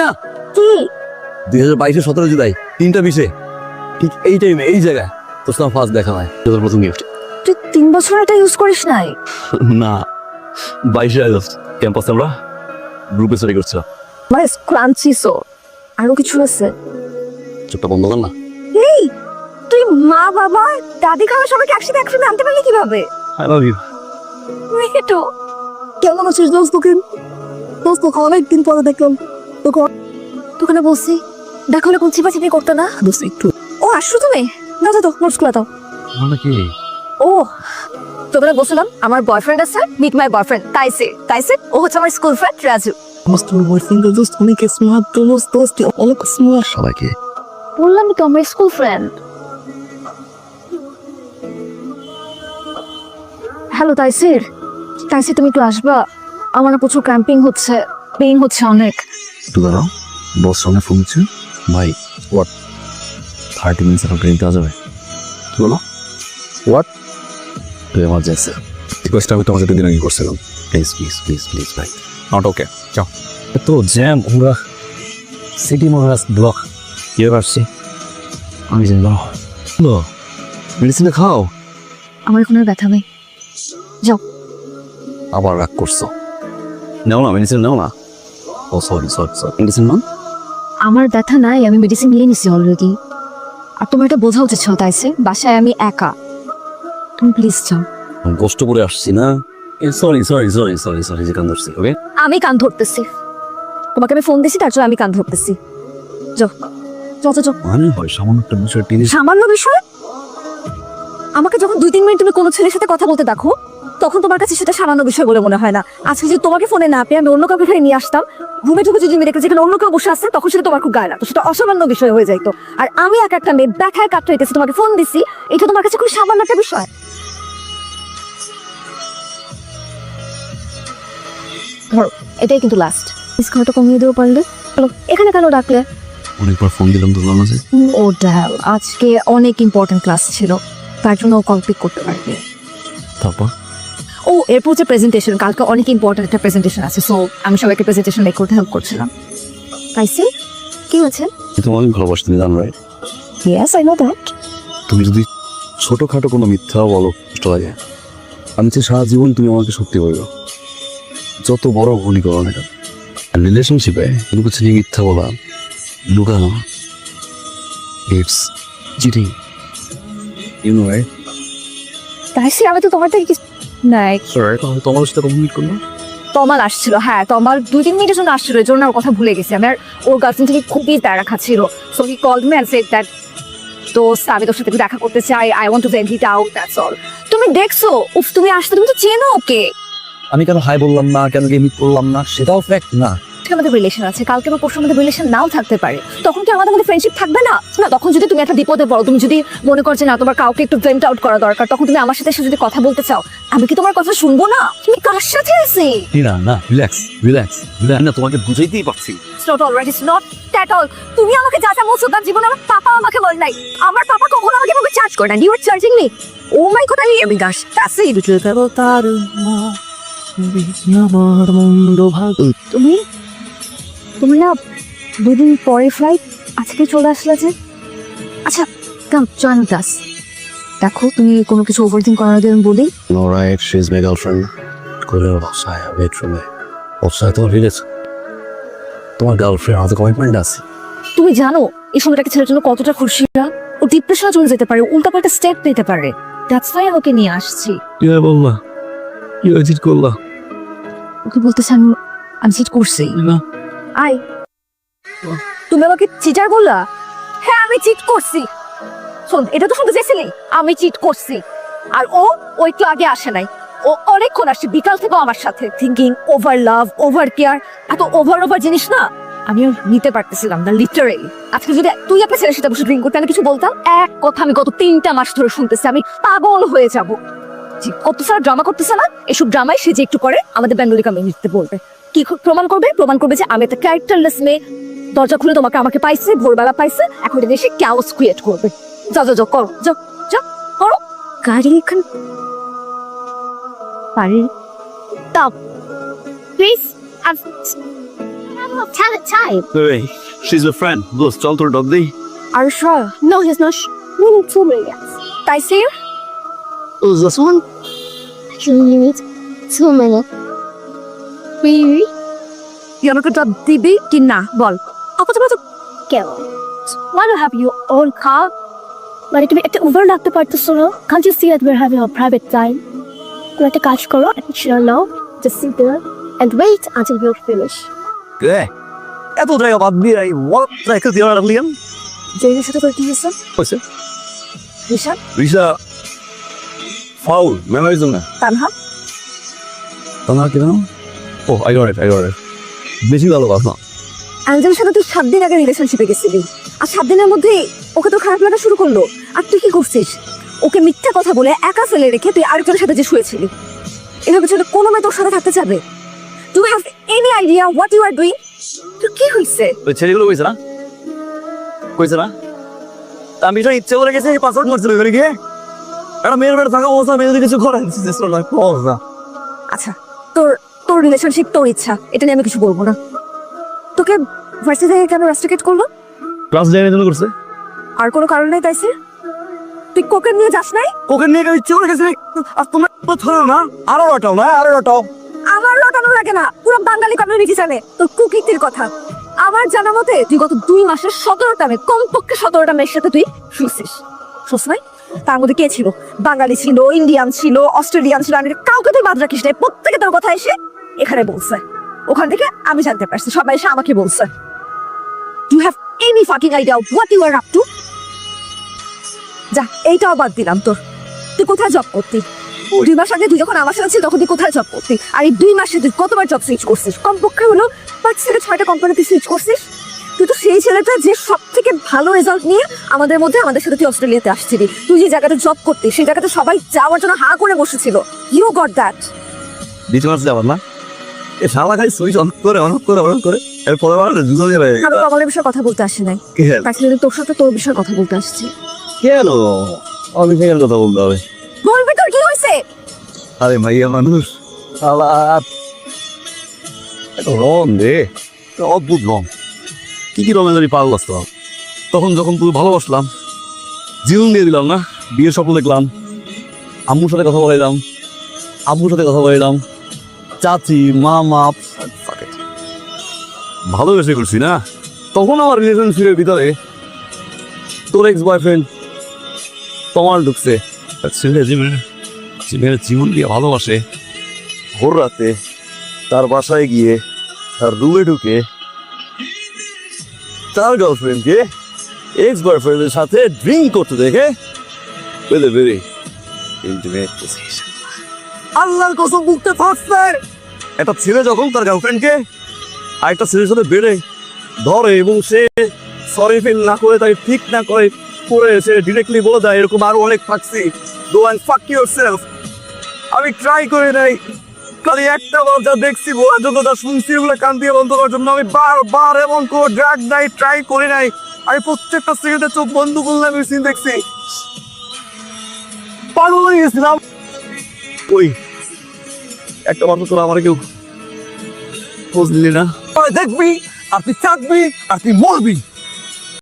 না কি? দুই হাজার বাইশে সতেরো জুলাই তিনটা বিশে। ঠিক এই টাইমে এই জায়গায়। তোর সঙ্গে ফার্স্ট দেখা হয়। তোর প্রথম গিফট তুই তিন বছর এটা ইউজ করিস নাই? না। বাইশে আগস্ট ক্যাম্পাসে আমরা গ্রুপে করছিলাম। মানে ক্রাঞ্চি সো আরও কিছু আছে? চোখটা বন্ধ কর না। এই তুই মা বাবা দাদি খাওয়া সবাইকে একসাথে একসাথে আনতে পারলি কীভাবে? I love you. মেয়েটো কেমন আছিস দোস্ত? দোস্ত অনেকদিন পরে দেখলাম। তোকে তোকে না বলছি দেখা হলে কোন চিপা চিপি করতে না? দোস্ত একটু। ও আসছো তুমি? দাও দাও নোটসগুলো দাও। মানে কি? ও তোকে না বলছিলাম আমার বয়ফ্রেন্ড আছে মিট মাই বয়ফ্রেন্ড তাইসে তাইসে ও হচ্ছে আমার school friend Raju. Be boyfriend just অনেক স্মার্ট দোস্ত দোস্ত অনেক স্মার্ট সবাইকে। বললাম তো আমার school friend hello Taisir. Taisir তুমি একটু আসবা। আমার প্রচুর ক্যাম্পিং হচ্ছে। পেইন হচ্ছে অনেক একটু দাঁড়াও বস সামনে ফোন দিচ্ছে। ভাই হোয়াট থার্টি মিনিটস এখন ট্রেন দেওয়া যাবে। কি বলো হোয়াট তো এমার্জেন্সি রিকোয়েস্ট আমি তোমাকে দুদিন আগে করছিলাম। প্লিজ প্লিজ প্লিজ প্লিজ ভাই। নট ওকে চাও এত জ্যাম আমরা সিটি মহারাজ ব্লক কি আসছি আমি জানি না মেডিসিনটা খাও। আমার এখন আর ব্যথা নেই। যাও। আবার রাগ করছ। নাও না মেডিসিন নাও না। ও সরি সরি সরি মেডিসিন নাও আমার ব্যথা নাই আমি মেডিসিন নিয়ে নিছি অলরেডি আর তোমার এটা বোঝা উচিত ছিল তাইসে বাসায় আমি একা। তুমি প্লিজ যাও। কষ্ট করে আসছি না? Sorry sorry sorry sorry sorry যে কান ধরছি ওকে আমি কান ধরতেছি। তোমাকে আমি ফোন দিছি তার জন্য আমি কান ধরতেছি। যাও যাও যাও, যাও। মানে হয় সামান্য একটা বিষয় সামান্য বিষয়? আমাকে যখন দুই তিন মিনিট তুমি কোনো ছেলের সাথে কথা বলতে দেখো তখন তোমার কাছে সেটা সামান্য বিষয় বলে মনে হয় না। আজকে যদি তোমাকে ফোনে না পেয়ে আমি অন্য কাউকে ফেলে নিয়ে আসতাম রুমে ঢুকে যদি দেখে যেখানে অন্য কেউ বসে আছে তখন সেটা তোমার খুব গায়ে লাগতো সেটা অসামান্য বিষয় হয়ে যাইতো। আর আমি এক একটা মেয়ে দেখায় কাটতে হইতেছি তোমাকে ফোন দিছি এটা তোমার কাছে খুব সামান্য একটা বিষয়। ধরো এটাই কিন্তু লাস্ট কমিয়ে দেবো পারলে। এখানে কেন ডাকলে? অনেকবার ফোন দিলাম ধরলাম না ও আজকে অনেক ইম্পর্টেন্ট ক্লাস ছিল তার জন্য ও কল পিক করতে পারবে তারপর? ও এরপর যে প্রেজেন্টেশন কালকে অনেক ইম্পর্টেন্ট একটা প্রেজেন্টেশন আছে সো আমি সবাইকে প্রেজেন্টেশন মেক করতে হেল্প করছিলাম। তাইসি কি হয়েছে? কিন্তু অনেক ভালোবাসি তুমি জানো right yes I know that তুমি যদি ছোটখাটো কোনো মিথ্যা বলো কষ্ট লাগে। আমি চাই সারা জীবন তুমি আমাকে সত্যি বলবে। যত বড় ভুলই করো না আর রিলেশনশিপে কিছু নিয়ে মিথ্যা বলা লুকানো it's cheating you know right Taisi আমি তো তোমার থেকে কিছু নাই সরি তোমার সাথে তমাল আসছিল হ্যাঁ তমাল দুই তিন মিনিটের জন্য আসছিল এর জন্য ওর কথা ভুলে গেছি। আমি আর ওর গার্লফ্রেন্ড থেকে খুবই তারা খাচ্ছিল। So he called me and said that তো আমি তোর সাথে দেখা করতে চাই। I want to vent it out that's all তুমি দেখছ? উফ তুমি আসতে তুমি তো চেনো ওকে। আমি কেন হাই বললাম না? কেন গেমিট করলাম না? সেটাও ফ্যাক্ট না। আজকে আমাদের রিলেশন আছে কালকে বা পরশু আমাদের রিলেশন নাও থাকতে পারে। তখন কি আমাদের মধ্যে ফ্রেন্ডশিপ থাকবে না? না তখন যদি তুমি একটা বিপদে পড়ো তুমি যদি মনে করছ না তোমার কাউকে একটু ভেন্ট আউট করা দরকার তখন তুমি আমার সাথে এসে যদি কথা বলতে চাও আমি কি তোমার কথা শুনব না? তুমি কার সাথে আছি? না না রিল্যাক্স রিল্যাক্স না তোমাকে বুঝাইতেই পারছি। It's not alright it's not that all তুমি আমাকে যা যা বলছো তার জীবনে আমার পাপা আমাকে বল নাই। আমার পাপা কখনো আমাকে এভাবে চার্জ করে না you are charging me oh my god আমি আমি দাস তাসি তার আমার মন্দ ভাগ তুমি তুমি না দুদিন পরে ফ্লাইট আজকে চলে আসলে যে। আচ্ছা কাম জয়েন উইথ আস দেখো তুমি কোনো কিছু ওভারথিং করার আগে আমি বলি। No, right, she's my girlfriend. করে বাসায় বেডরুমে বাসায় তোমার ফিরেছে তোমার গার্লফ্রেন্ড আমাদের কমিটমেন্ট আছে। তুমি জানো এই সময়টাকে ছেলের জন্য কতটা খুশি না? ও ডিপ্রেশনে চলে যেতে পারে উল্টা পাল্টা স্টেপ নিতে পারে। দ্যাটস ওয়াই ওকে নিয়ে আসছি। কি হয় বললা? কি হয়েছে করলা? ওকে বলতেছে আমি আমি চিট করছি? না। আই তুমি আমাকে চিটার বললা? হ্যাঁ আমি চিট করছি। শোন, এটা তো শুনতে চাইছিলি আমি চিট করছি। আর ও ও একটু আগে আসে নাই। ও অনেকক্ষণ আসছে, বিকাল থেকে আমার সাথে। Thinking over love over care এত ওভার ওভার জিনিস না? আমি আর নিতে পারতেছিলাম না লিটারেলি আজকে যদি তুই একটা ছেলের সাথে বসে ড্রিঙ্ক করতে, আমি কিছু বলতাম? এক কথা আমি গত তিনটা মাস ধরে শুনতেছি, আমি পাগল হয়ে যাব। কত সারা ড্রামা করতেছে না? এসব ড্রামায় সে যে একটু করে, আমাদের বেঙ্গলি কমিউনিটিতে বলবে। কি প্রমাণ করবে প্রমাণ করবে যে আমি একটা ক্যারেক্টারলেস মেয়ে দরজা খুলে তোমাকে আমাকে পাইছে ভোরবেলা পাইছে এখন এটা এসে ক্যাওস ক্রিয়েট করবে যাও যাও যাও করো যাও যাও করো গাড়ি এখান পারি তাও please don't have talent time. Hey, she's a friend. দোস্ত চল তোর ডগ দেই আর you sure? No, he's not. We need two minutes. Taisir Who's this one? You need two minutes. Really? তুই আমাকে জব দিবি কি না বল Why do you have your own car? মানে তুমি একটা উবার ডাকতে পারতেছো না Can't you see that we're having a private time? তুমি একটা কাজ করো additional now just sit there and wait until you're finished. কে এত জায়গা বাদ দিয়ে এই ওয়াট জায়গা দিয়ে রাখলি কেন জেনের সাথে তোর কি হয়েছে হয়েছে রিশান রিসা ফাউল মেমোরি জন্য তানহা তোমার কি নাম ও I got it I got it বেশি ভালো কথা অ্যাঞ্জেলের সাথে তুই সাত দিন আগে রিলেশনশিপে গেছিলি। আর সাত দিনের মধ্যে ওকে তো খারাপ লাগা শুরু করল। আর তুই কি করছিস? ওকে মিথ্যা কথা বলে একা ফেলে রেখে তুই আরেকজনের সাথে যে শুয়েছিলি। এভাবে ছেলে কোনো মেয়ে তোর সাথে থাকতে চাবে? Do have any idea what you are doing তোর কি হয়েছে ওই ছেলেগুলো কইছে না? কইছে না? আমি তো ইচ্ছে করে গেছি পাসওয়ার্ড মারছিল ওখানে গিয়ে। একটা মেয়ের বেড়ে থাকা অবস্থা মেয়ে যদি কিছু করে না। আচ্ছা রিলেশনশিপ তোর ইচ্ছা এটা নিয়ে আমি কিছু বলব না। তোকে ভার্সিটি থেকে কেন রাস্ট্রিকেট করল? ক্লাস যাই জন্য করছে। আর কোনো কারণ নাই তাইছে তুই কোকে নিয়ে যাস নাই? কোকেন নিয়ে ইচ্ছে করে গেছে? আর তোমরা তো ধরো না আরও রটাও না আরও রটাও। আমার লটানো লাগে না পুরো বাঙালি কমিউনিটি জানে তোর কুকীর্তির কথা। আমার জানা মতে তুই গত দুই মাসের সতেরোটা মেয়ে কমপক্ষে সতেরোটা মেয়ের সাথে তুই শুনছিস শুস নাই তার মধ্যে কে ছিল? বাঙালি ছিল ইন্ডিয়ান ছিল অস্ট্রেলিয়ান ছিল আমি কাউকে তুই বাদ রাখিস নাই। প্রত্যেকে তোর কথা এসে এখানে বলছে। ওখান থেকে আমি জানতে পারছি সবাই এসে আমাকে বলছে। You have any fucking idea what you are up to যা এইটাও বাদ দিলাম তোর। তুই কোথায় জব করতি? দুই মাস আগে তুই যখন আমার সাথে ছিল তখন তুই কোথায় জব করতি? আর এই দুই মাসে তুই কতবার জব সুইচ করছিস? কমপক্ষে হলো পাঁচ থেকে ছয়টা কোম্পানিতে সুইচ করছিস। তুই তো সেই ছেলেটা যে সব থেকে ভালো রেজাল্ট নিয়ে আমাদের মধ্যে আমাদের সাথে তুই অস্ট্রেলিয়াতে আসছিলি। তুই যে জায়গাটা জব করতি সেই জায়গাতে সবাই যাওয়ার জন্য হা করে বসেছিল। ইউ গট দ্যাট দিতে পারছে আবার না? শালা খাই সুইচ অন করে অন করে অন করে এরপরে আবার বিষয়ে কথা বলতে আসি নাই। তোর সাথে তোর বিষয়ে কথা বলতে আসছি। কেন আমি কেন কথা বলতে হবে। বলবি তোর কি হয়েছে? আরে মানুষ। শালা। একটা রং রে। অদ্ভুত রং। কি কি রঙের জানি পাগল আসতাম তখন যখন তুই ভালোবাসলাম জীবন দিয়ে দিলাম না বিয়ের স্বপ্ন দেখলাম আম্মুর সাথে কথা বলাইলাম আব্বুর সাথে কথা বলাইলাম চাচি মামা. ভালোবেসে করছি না তখন আমার রিলেশনশিপের ভিতরে তোর এক্স বয়ফ্রেন্ড তোমার ঢুকছে ছেলে জীবনে জীবন দিয়ে ভালোবাসে ভোর রাতে তার বাসায় গিয়ে তার রুমে ঢুকে তার গার্লফ্রেন্ডকে এক্স বয়ফ্রেন্ডের সাথে ড্রিঙ্ক করতে দেখে with a very intimate position. আল্লাহর কসম বুকতে ফাঁসছে একটা ছেলে যখন তার গার্লফ্রেন্ডকে আরেকটা ছেলের সাথে বেড়ে ধরে এবং সে সরি ফিল না করে, তাকে ঠিক না করে করে সে ডিরেক্টলি বলে দেয়, এরকম আরও অনেক ফাঁকছি go and fuck yourself আমি ট্রাই করে নাই। খালি একটা বার যা দেখছি বলার জন্য যা শুনছি ওগুলো কান দিয়ে বন্ধ করার জন্য আমি বারবার এমন করে ড্রাগ নাই ট্রাই করে নাই। আমি প্রত্যেকটা সেকেন্ডে চোখ বন্ধ করলাম আমি সিন দেখছি। পাগল হয়ে গেছিলাম। ওই, একটা মানুষ তোরা আমার কেউ খোঁজ নিলি না? দেখবি আর তুই চাকবি আর তুই মরবি।